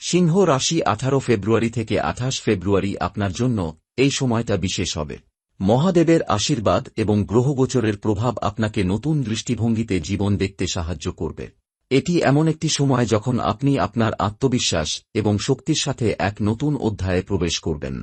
সিংহ রাশি আঠারো ফেব্রুয়ারি থেকে আঠাশ ফেব্রুয়ারি আপনার জন্য এই সময়টা বিশেষ হবে। মহাদেবের আশীর্বাদ এবং গ্রহগোচরের প্রভাব আপনাকে নতুন দৃষ্টিভঙ্গিতে জীবন দেখতে সাহায্য করবে। এটি এমন একটি সময় যখন আপনি আপনার আত্মবিশ্বাস এবং শক্তির সাথে এক নতুন অধ্যায়ে প্রবেশ করবেন।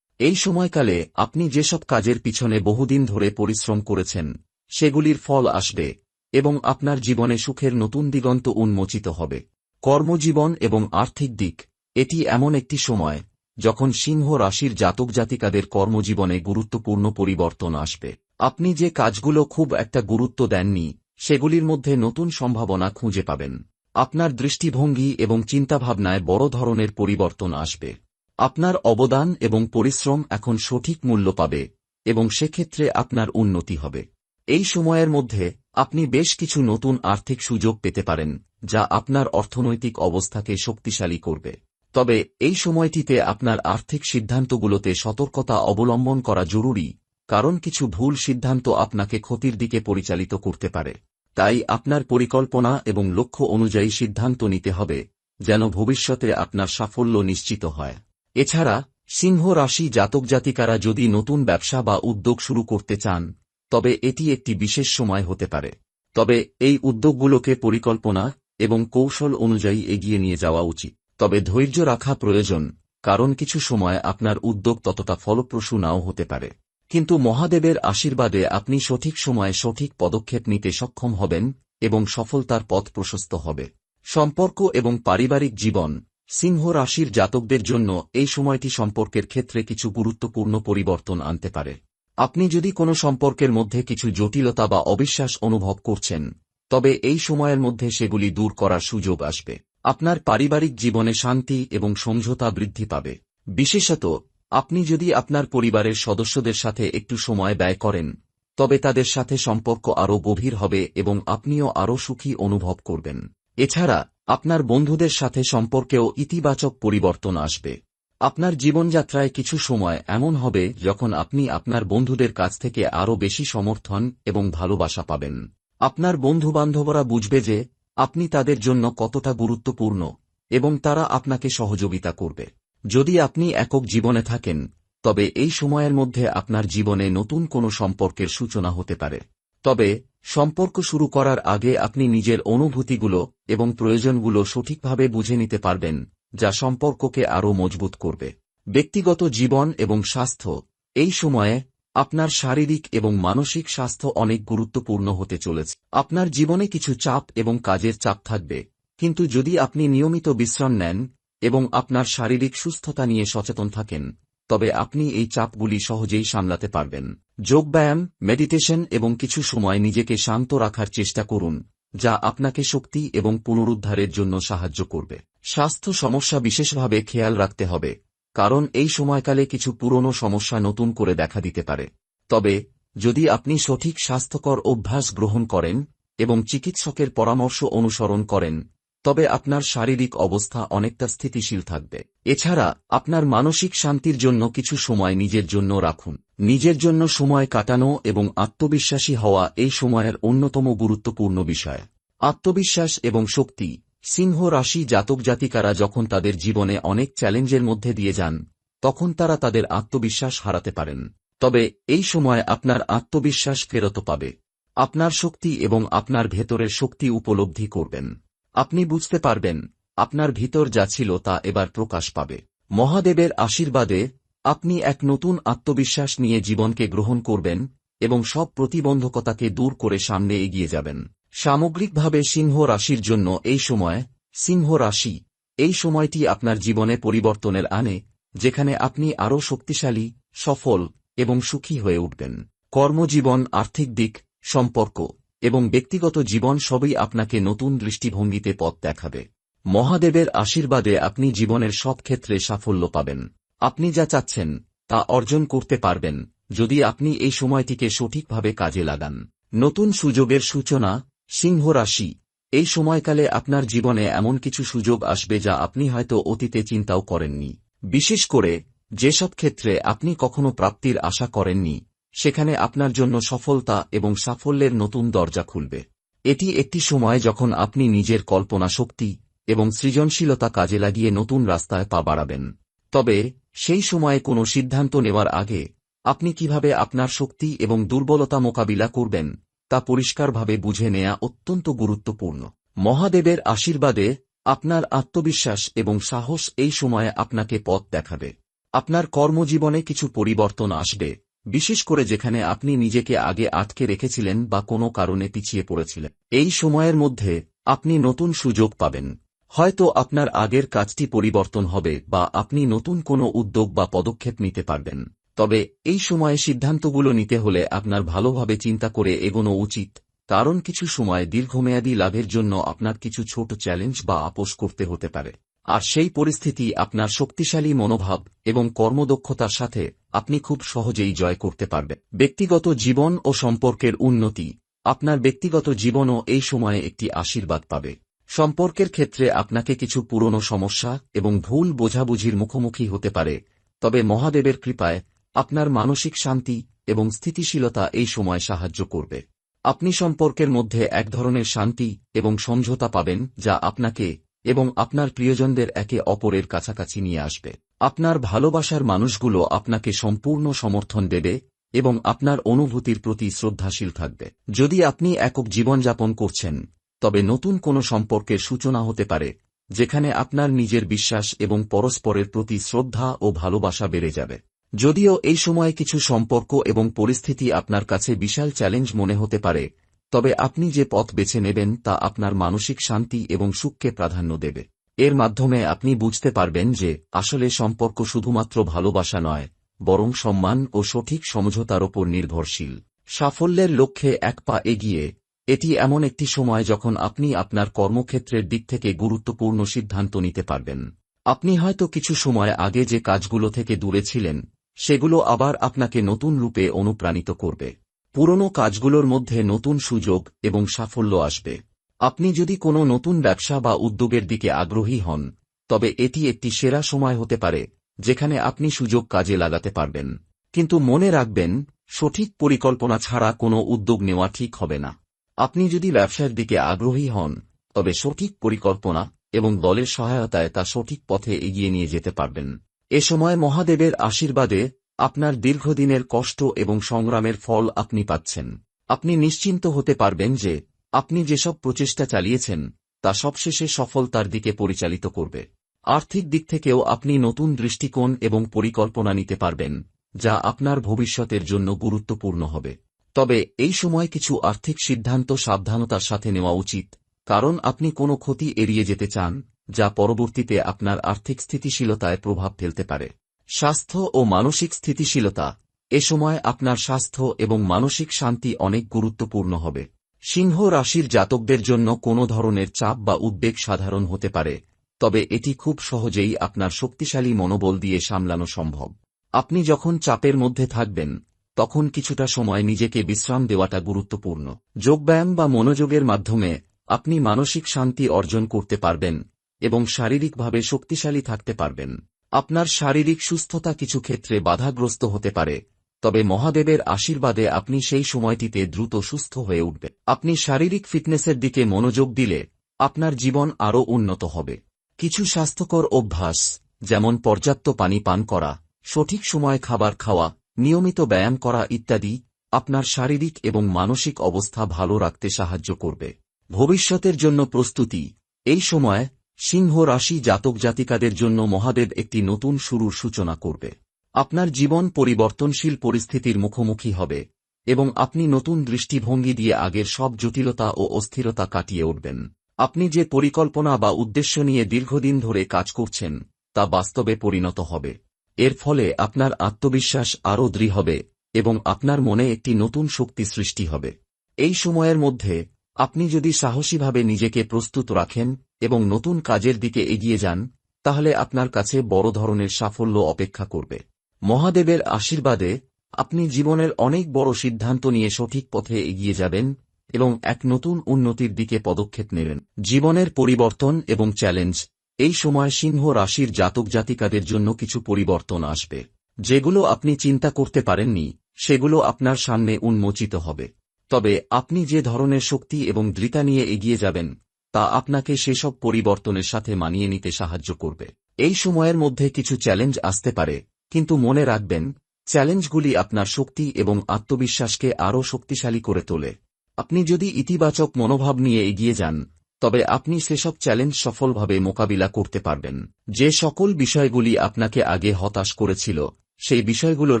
এই সময়কালে আপনি যেসব কাজের পিছনে বহুদিন ধরে পরিশ্রম করেছেন, সেগুলির ফল আসবে এবং আপনার জীবনে সুখের নতুন দিগন্ত উন্মোচিত হবে। কর্মজীবন এবং আর্থিক দিক, এটি এমন একটি সময়, যখন সিংহ রাশির জাতক জাতিকাদের কর্মজীবনে গুরুত্বপূর্ণ পরিবর্তন আসবে। আপনি যে কাজগুলো খুব একটা গুরুত্ব দেননি, সেগুলির মধ্যে নতুন সম্ভাবনা খুঁজে পাবেন। আপনার দৃষ্টিভঙ্গি এবং চিন্তাভাবনায় বড় ধরনের পরিবর্তন আসবে। আপনার অবদান এবং পরিশ্রম এখন সঠিক মূল্য পাবে, এবং সেক্ষেত্রে আপনার উন্নতি হবে। এই সময়ের মধ্যে আপনি বেশ কিছু নতুন আর্থিক সুযোগ পেতে পারেন, যা আপনার অর্থনৈতিক অবস্থাকে শক্তিশালী করবে। তবে, এই সময়টিতে আপনার আর্থিক সিদ্ধান্তগুলোতে সতর্কতা অবলম্বন করা জরুরি, কারণ কিছু ভুল সিদ্ধান্ত আপনাকে ক্ষতির দিকে পরিচালিত করতে পারে। তাই আপনার পরিকল্পনা এবং লক্ষ্য অনুযায়ী সিদ্ধান্ত নিতে হবে, যেন ভবিষ্যতে আপনার সাফল্য নিশ্চিত হয়। এছাড়া, সিংহ রাশি জাতক জাতিকারা যদি নতুন ব্যবসা বা উদ্যোগ শুরু করতে চান তবে এটি একটি বিশেষ সময় হতে পারে। তবে এই উদ্যোগগুলোকে পরিকল্পনা এবং কৌশল অনুযায়ী এগিয়ে নিয়ে যাওয়া উচিত। তবে ধৈর্য রাখা প্রয়োজন, কারণ কিছু সময় আপনার উদ্যোগ ততটা ফলপ্রসূ নাও হতে পারে। কিন্তু মহাদেবের আশীর্বাদে আপনি সঠিক সময়ে সঠিক পদক্ষেপ নিতে সক্ষম হবেন এবং সফলতার পথ প্রশস্ত হবে। সম্পর্ক এবং পারিবারিক জীবন, সিংহ রাশির জাতকদের জন্য এই সময়টি সম্পর্কের ক্ষেত্রে কিছু গুরুত্বপূর্ণ পরিবর্তন আনতে পারে। আপনি যদি কোনো সম্পর্কের মধ্যে কিছু জটিলতা বা অবিশ্বাস অনুভব করছেন, তবে এই সময়ের মধ্যে সেগুলি দূর করার সুযোগ আসবে। আপনার পারিবারিক জীবনে শান্তি এবং সমঝোতা বৃদ্ধি পাবে। বিশেষত, আপনি যদি আপনার পরিবারের সদস্যদের সাথে একটু সময় ব্যয় করেন, তবে তাদের সাথে সম্পর্ক আরও গভীর হবে এবং আপনিও আরও সুখী অনুভব করবেন। এছাড়া, আপনার বন্ধুদের সাথে সম্পর্কেও ইতিবাচক পরিবর্তন আসবে। আপনার জীবনযাত্রায় কিছু সময় এমন হবে যখন আপনি আপনার বন্ধুদের কাছ থেকে আরও বেশি সমর্থন এবং ভালোবাসা পাবেন। আপনার বন্ধুবান্ধবরা বুঝবে যে আপনি তাদের জন্য কতটা গুরুত্বপূর্ণ এবং তারা আপনাকে সহযোগিতা করবে। যদি আপনি একক জীবনে থাকেন, তবে এই সময়ের মধ্যে আপনার জীবনে নতুন কোনো সম্পর্কের সূচনা হতে পারে। তবে সম্পর্ক শুরু করার আগে আপনি নিজের অনুভূতিগুলো এবং প্রয়োজনগুলো সঠিকভাবে বুঝে নিতে পারবেন যা সম্পর্ককে আরও মজবুত করবে। ব্যক্তিগত জীবন এবং স্বাস্থ্য, এই সময়ে আপনার শারীরিক এবং মানসিক স্বাস্থ্য অনেক গুরুত্বপূর্ণ হতে চলেছে। আপনার জীবনে কিছু চাপ এবং কাজের চাপ থাকবে, কিন্তু যদি আপনি নিয়মিত বিশ্রাম নেন এবং আপনার শারীরিক সুস্থতা নিয়ে সচেতন থাকেন, তবে আপনি এই চাপগুলি সহজেই সামলাতে পারবেন। যোগব্যায়াম, মেডিটেশন এবং কিছু সময় নিজেকে শান্ত রাখার চেষ্টা করুন, যা আপনাকে শক্তি এবং পুনরুদ্ধারের জন্য সাহায্য করবে। স্বাস্থ্য সমস্যা বিশেষভাবে খেয়াল রাখতে হবে, কারণ এই সময়কালে কিছু পুরনো সমস্যা নতুন করে দেখা দিতে পারে। তবে, যদি আপনি সঠিক স্বাস্থ্যকর অভ্যাস গ্রহণ করেন এবং চিকিৎসকের পরামর্শ অনুসরণ করেন, তবে আপনার শারীরিক অবস্থা অনেকটা স্থিতিশীল থাকবে। এছাড়া, আপনার মানসিক শান্তির জন্য কিছু সময় নিজের জন্য রাখুন। নিজের জন্য সময় কাটানো এবং আত্মবিশ্বাসী হওয়া এই সময়ের অন্যতম গুরুত্বপূর্ণ বিষয়। আত্মবিশ্বাস এবং শক্তি সিংহ রাশি জাতক জাতিকারা যখন তাদের জীবনে অনেক চ্যালেঞ্জের মধ্যে দিয়ে যান, তখন তারা তাদের আত্মবিশ্বাস হারাতে পারেন। তবে এই সময় আপনার আত্মবিশ্বাস ফেরত পাবে। আপনার শক্তি এবং আপনার ভেতরের শক্তি উপলব্ধি করবেন। আপনি বুঝতে পারবেন, আপনার ভিতর যা ছিল তা এবার প্রকাশ পাবে। মহাদেবের আশীর্বাদে আপনি এক নতুন আত্মবিশ্বাস নিয়ে জীবনকে গ্রহণ করবেন এবং সব প্রতিবন্ধকতাকে দূর করে সামনে এগিয়ে যাবেন। সামগ্রিকভাবে সিংহ রাশির জন্য এই সময়, সিংহ রাশি, এই সময়টি আপনার জীবনে পরিবর্তনের আনে, যেখানে আপনি আরও শক্তিশালী, সফল এবং সুখী হয়ে উঠবেন। কর্মজীবন, আর্থিক দিক, সম্পর্ক এবং ব্যক্তিগত জীবন সবই আপনাকে নতুন দৃষ্টিভঙ্গিতে পথ দেখাবে। মহাদেবের আশীর্বাদে আপনি জীবনের সব ক্ষেত্রে সাফল্য পাবেন। আপনি যা চাচ্ছেন, তা অর্জন করতে পারবেন, যদি আপনি এই সময়টিকে সঠিকভাবে কাজে লাগান। নতুন সুযোগের সূচনা সিংহ রাশি। এই সময়কালে আপনার জীবনে এমন কিছু সুযোগ আসবে যা আপনি হয়তো অতীতে চিন্তাও করেননি। বিশেষ করে, যেসব ক্ষেত্রে আপনি কখনো প্রাপ্তির আশা করেননি, সেখানে আপনার জন্য সফলতা এবং সাফল্যের নতুন দরজা খুলবে। এটি একটি সময় যখন আপনি নিজের কল্পনা শক্তি এবং সৃজনশীলতা কাজে লাগিয়ে নতুন রাস্তায় পা বাড়াবেন। তবে, সেই সময়ে কোনো সিদ্ধান্ত নেওয়ার আগে আপনি কীভাবে আপনার শক্তি এবং দুর্বলতা মোকাবিলা করবেন তা পরিষ্কারভাবে বুঝে নেয়া অত্যন্ত গুরুত্বপূর্ণ। মহাদেবের আশীর্বাদে আপনার আত্মবিশ্বাস এবং সাহস এই সময়ে আপনাকে পথ দেখাবে। আপনার কর্মজীবনে কিছু পরিবর্তন আসবে, বিশেষ করে যেখানে আপনি নিজেকে আগে আটকে রেখেছিলেন বা কোনো কারণে পিছিয়ে পড়েছিলেন। এই সময়ের মধ্যে আপনি নতুন সুযোগ পাবেন। হয়তো আপনার আগের কাজটি পরিবর্তন হবে বা আপনি নতুন কোনো উদ্যোগ বা পদক্ষেপ নিতে পারবেন। তবে, এই সময়ে সিদ্ধান্তগুলো নিতে হলে আপনার ভালোভাবে চিন্তা করে এগোনো উচিত, কারণ কিছু সময় দীর্ঘমেয়াদী লাভের জন্য আপনার কিছু ছোট চ্যালেঞ্জ বা আপোষ করতে হতে পারে। আর সেই পরিস্থিতি আপনার শক্তিশালী মনোভাব এবং কর্মদক্ষতার সাথে আপনি খুব সহজেই জয় করতে পারবেন। ব্যক্তিগত জীবন ও সম্পর্কের উন্নতি, আপনার ব্যক্তিগত জীবনও এই সময়ে একটি আশীর্বাদ পাবে। সম্পর্কের ক্ষেত্রে আপনাকে কিছু পুরনো সমস্যা এবং ভুল বোঝাবুঝির মুখোমুখি হতে পারে, তবে মহাদেবের কৃপায় আপনার মানসিক শান্তি এবং স্থিতিশীলতা এই সময় সাহায্য করবে। আপনি সম্পর্কের মধ্যে এক ধরনের শান্তি এবং সমঝোতা পাবেন, যা আপনাকে এবং আপনার প্রিয়জনদের একে অপরের কাছাকাছি নিয়ে আসবে। আপনার ভালোবাসার মানুষগুলো আপনাকে সম্পূর্ণ সমর্থন দেবে এবং আপনার অনুভূতির প্রতি শ্রদ্ধাশীল থাকবে। যদি আপনি একক জীবনযাপন করছেন, তবে নতুন কোনো সম্পর্কের সূচনা হতে পারে, যেখানে আপনার নিজের বিশ্বাস এবং পরস্পরের প্রতি শ্রদ্ধা ও ভালোবাসা বেড়ে যাবে। যদিও এই সময়ে কিছু সম্পর্ক এবং পরিস্থিতি আপনার কাছে বিশাল চ্যালেঞ্জ মনে হতে পারে, তবে আপনি যে পথ বেছে নেবেন তা আপনার মানসিক শান্তি এবং সুখকে প্রাধান্য দেবে। এর মাধ্যমে আপনি বুঝতে পারবেন যে আসলে সম্পর্ক শুধুমাত্র ভালোবাসা নয়, বরং সম্মান ও সঠিক সমঝোতার ওপর নির্ভরশীল। সাফল্যের লক্ষ্যে এক পা এগিয়ে, এটি এমন একটি সময় যখন আপনি আপনার কর্মক্ষেত্রের দিক থেকে গুরুত্বপূর্ণ সিদ্ধান্ত নিতে পারবেন। আপনি হয়তো কিছু সময় আগে যে কাজগুলো থেকে দূরে ছিলেন সেগুলো আবার আপনাকে নতুন রূপে অনুপ্রাণিত করবে। পুরনো কাজগুলোর মধ্যে নতুন সুযোগ এবং সাফল্য আসবে। আপনি যদি কোনো নতুন ব্যবসা বা উদ্যোগের দিকে আগ্রহী হন, তবে এটি একটি সেরা সময় হতে পারে, যেখানে আপনি সুযোগ কাজে লাগাতে পারবেন। কিন্তু মনে রাখবেন, সঠিক পরিকল্পনা ছাড়া কোনো উদ্যোগ নেওয়া ঠিক হবে না। আপনি যদি ব্যবসার দিকে আগ্রহী হন, তবে সঠিক পরিকল্পনা এবং দলের সহায়তায় তা সঠিক পথে এগিয়ে নিয়ে যেতে পারবেন। এ সময় মহাদেবের আশীর্বাদে আপনার দীর্ঘদিনের কষ্ট এবং সংগ্রামের ফল আপনি পাচ্ছেন। আপনি নিশ্চিন্ত হতে পারবেন যে আপনি যেসব প্রচেষ্টা চালিয়েছেন, তা সবশেষে সফলতার দিকে পরিচালিত করবে। আর্থিক দিক থেকেও আপনি নতুন দৃষ্টিকোণ এবং পরিকল্পনা নিতে পারবেন, যা আপনার ভবিষ্যতের জন্য গুরুত্বপূর্ণ হবে। তবে এই সময় কিছু আর্থিক সিদ্ধান্ত সাবধানতার সাথে নেওয়া উচিত, কারণ আপনি কোনো ক্ষতি এড়িয়ে যেতে চান যা পরবর্তীতে আপনার আর্থিক স্থিতিশীলতায় প্রভাব ফেলতে পারে। স্বাস্থ্য ও মানসিক স্থিতিশীলতা। এ সময় আপনার স্বাস্থ্য এবং মানসিক শান্তি অনেক গুরুত্বপূর্ণ হবে। সিংহ রাশির জাতকদের জন্য কোনো ধরনের চাপ বা উদ্বেগ সাধারণ হতে পারে, তবে এটি খুব সহজেই আপনার শক্তিশালী মনোবল দিয়ে সামলানো সম্ভব। আপনি যখন চাপের মধ্যে থাকবেন, তখন কিছুটা সময় নিজেকে বিশ্রাম দেওয়াটা গুরুত্বপূর্ণ। যোগব্যায়াম বা মনোযোগের মাধ্যমে আপনি মানসিক শান্তি অর্জন করতে পারবেন এবং শারীরিকভাবে শক্তিশালী থাকতে পারবেন। আপনার শারীরিক সুস্থতা কিছু ক্ষেত্রে বাধাগ্রস্ত হতে পারে, তবে মহাদেবের আশীর্বাদে আপনি সেই সময়টিতে দ্রুত সুস্থ হয়ে উঠবে আপনি শারীরিক ফিটনেসের দিকে মনোযোগ দিলে আপনার জীবন আরও উন্নত হবে। কিছু স্বাস্থ্যকর অভ্যাস, যেমন পর্যাপ্ত পানি পান করা, সঠিক সময় খাবার খাওয়া, নিয়মিত ব্যায়াম করা ইত্যাদি আপনার শারীরিক এবং মানসিক অবস্থা ভালো রাখতে সাহায্য করবে। ভবিষ্যতের জন্য প্রস্তুতি, এই সময় সিংহ রাশি জাতক জাতিকাদের জন্য মহাদেব একটি নতুন শুরুর সূচনা করবে। আপনার জীবন পরিবর্তনশীল পরিস্থিতির মুখোমুখি হবে এবং আপনি নতুন দৃষ্টিভঙ্গি দিয়ে আগের সব জটিলতা ও অস্থিরতা কাটিয়ে উঠবেন। আপনি যে পরিকল্পনা বা উদ্দেশ্য নিয়ে দীর্ঘদিন ধরে কাজ করছেন, তা বাস্তবে পরিণত হবে। এর ফলে আপনার আত্মবিশ্বাস আরও দৃঢ় হবে এবং আপনার মনে একটি নতুন শক্তি সৃষ্টি হবে। এই সময়ের মধ্যে আপনি যদি সাহসীভাবে নিজেকে প্রস্তুত রাখেন এবং নতুন কাজের দিকে এগিয়ে যান, তাহলে আপনার কাছে বড় ধরনের সাফল্য অপেক্ষা করবে। মহাদেবের আশীর্বাদে আপনি জীবনের অনেক বড় সিদ্ধান্ত নিয়ে সঠিক পথে এগিয়ে যাবেন এবং এক নতুন উন্নতির দিকে পদক্ষেপ নেবেন। জীবনের পরিবর্তন এবং চ্যালেঞ্জ, এই সময় সিংহ রাশির জাতক জাতিকাদের জন্য কিছু পরিবর্তন আসবে। যেগুলো আপনি চিন্তা করতে পারেননি, সেগুলো আপনার সামনে উন্মোচিত হবে। তবে আপনি যে ধরনের শক্তি এবং দৃতা নিয়ে এগিয়ে যাবেন তা আপনাকে সেসব পরিবর্তনের সাথে মানিয়ে নিতে সাহায্য করবে। এই সময়ের মধ্যে কিছু চ্যালেঞ্জ আসতে পারে, কিন্তু মনে রাখবেন, চ্যালেঞ্জগুলি আপনার শক্তি এবং আত্মবিশ্বাসকে আরও শক্তিশালী করে তোলে। আপনি যদি ইতিবাচক মনোভাব নিয়ে এগিয়ে যান, তবে আপনি সেসব চ্যালেঞ্জ সফলভাবে মোকাবিলা করতে পারবেন। যে সকল বিষয়গুলি আপনাকে আগে হতাশ করেছিল, সেই বিষয়গুলোর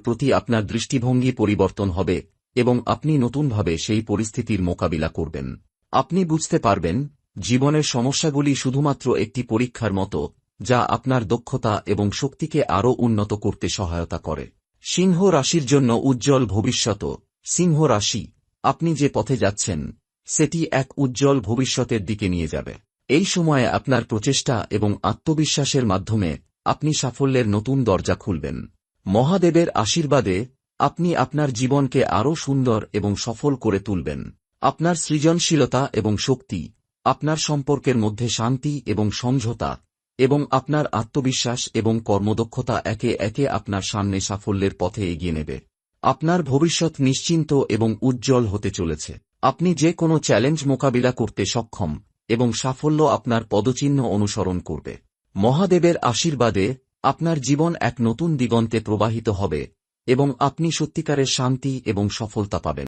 প্রতি আপনার দৃষ্টিভঙ্গি পরিবর্তন হবে এবং আপনি নতুনভাবে সেই পরিস্থিতির মোকাবিলা করবেন। আপনি বুঝতে পারবেন জীবনের সমস্যাগুলি শুধুমাত্র একটি পরীক্ষার মতো, যা আপনার দক্ষতা এবং শক্তিকে আরও উন্নত করতে সহায়তা করে। সিংহ রাশির জন্য উজ্জ্বল ভবিষ্যৎ। সিংহ রাশি, আপনি যে পথে যাচ্ছেন, সেটি এক উজ্জ্বল ভবিষ্যতের দিকে নিয়ে যাবে। এই সময়ে আপনার প্রচেষ্টা এবং আত্মবিশ্বাসের মাধ্যমে আপনি সাফল্যের নতুন দরজা খুলবেন। মহাদেবের আশীর্বাদে আপনি আপনার জীবনকে আরও সুন্দর এবং সফল করে তুলবেন। আপনার সৃজনশীলতা এবং শক্তি আপনার সম্পর্কের মধ্যে শান্তি এবং সমঝোতা, এবং আপনার আত্মবিশ্বাস এবং কর্মদক্ষতা একে একে আপনার সামনে সাফল্যের পথে এগিয়ে নেবে। আপনার ভবিষ্যৎ নিশ্চিন্ত এবং উজ্জ্বল হতে চলেছে। আপনি যে কোনো চ্যালেঞ্জ মোকাবিলা করতে সক্ষম, এবং সাফল্য আপনার পদচিহ্ন অনুসরণ করবে। মহাদেবের আশীর্বাদে আপনার জীবন এক নতুন দিগন্তে প্রবাহিত হবে, এবং আপনি সত্যিকারের শান্তি এবং সফলতা পাবেন।